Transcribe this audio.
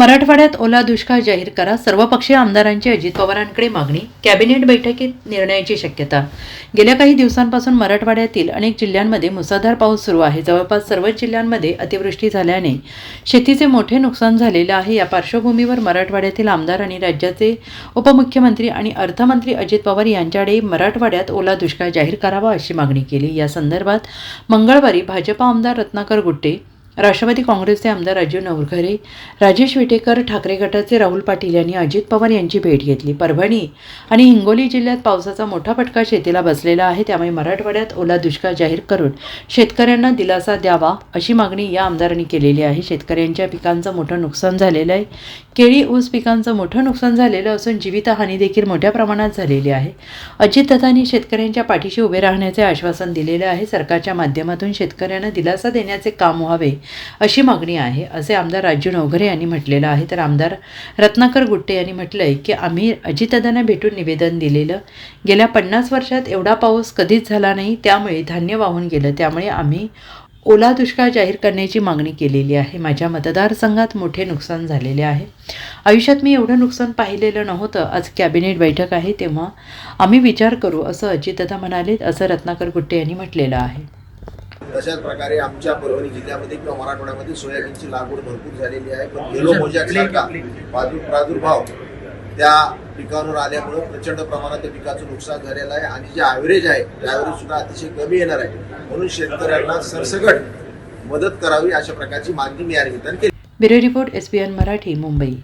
मराठवाड्यात ओला दुष्काळ जाहीर करा. सर्वपक्षीय आमदारांची अजित पवारांकडे मागणी. कॅबिनेट बैठकीत निर्णयाची शक्यता. गेल्या काही दिवसांपासून मराठवाड्यातील अनेक जिल्ह्यांमध्ये मुसळधार पाऊस सुरू आहे. जवळपास सर्वच जिल्ह्यांमध्ये अतिवृष्टी झाल्याने शेतीचे मोठे नुकसान झालेले आहे. या पार्श्वभूमीवर मराठवाड्यातील आमदार आणि राज्याचे उपमुख्यमंत्री आणि अर्थमंत्री अजित पवार यांच्याकडे मराठवाड्यात ओला दुष्काळ जाहीर करावा अशी मागणी केली. या संदर्भात मंगळवारी भाजपा आमदार रत्नाकर गुट्टे राष्ट्रवादी काँग्रेसचे आमदार राजीव नवघरे राजेश विटेकर ठाकरे गटाचे राहुल पाटील यांनी अजित पवार यांची भेट घेतली. परभणी आणि हिंगोली जिल्ह्यात पावसाचा मोठा फटका शेतीला बसलेला आहे. त्यामुळे मराठवाड्यात ओला दुष्काळ जाहीर करून शेतकऱ्यांना दिलासा द्यावा अशी मागणी या आमदारांनी केलेली आहे. शेतकऱ्यांच्या पिकांचं मोठं नुकसान झालेलं आहे. केळी ऊस पिकांचं मोठं नुकसान झालेलं असून जीवितहानी देखील मोठ्या प्रमाणात झालेली आहे. अजितदादांनी शेतकऱ्यांच्या पाठीशी उभे राहण्याचे आश्वासन दिलेले आहे. सरकारच्या माध्यमातून शेतकऱ्यांना दिलासा देण्याचे काम व्हावे अशी मागणी आहे. असे आमदार राजू नवघरे यांनी म्हटलेलं आहे. तर आमदार रत्नाकर गुट्टे यांनी म्हटलं आहे की आम्ही अजितदादांना भेटून निवेदन दिलेलं. गेल्या पन्नास वर्षात एवढा पाऊस कधीच झाला नाही. त्यामुळे धान्य वाहून गेलं. त्यामुळे आम्ही ओला दुष्काळ जाहीर करण्याची मागणी केलेली आहे. माझ्या मतदारसंघात मोठे नुकसान झालेले आहे. आयुष्यात मी एवढं नुकसान पाहिलेलं नव्हतं. आज कॅबिनेट बैठक आहे. तेव्हा आम्ही विचार करू असं अजितदा म्हणालेत असं रत्नाकर गुट्टे यांनी म्हटलेलं आहे. तशाच प्रकारे आमच्या परभणी जिल्ह्यामध्ये किंवा मराठवाड्यामध्ये सोयाबीनची लागवड भरपूर झालेली आहे. पण गेलो मोजासारखा प्रादुर प्रादुर्भाव त्या पिकांवर आल्यामुळं प्रचंड प्रमाणात त्या पिकाचं नुकसान झालेलं आहे. आणि जे ॲव्हरेज आहे ते ॲव्हरेज सुद्धा अतिशय कमी येणार आहे. म्हणून शेतकऱ्यांना सरसकट मदत करावी अशा प्रकारची मागणी मी या निमित्ताने केली. Bureau report S Marathi Mumbai.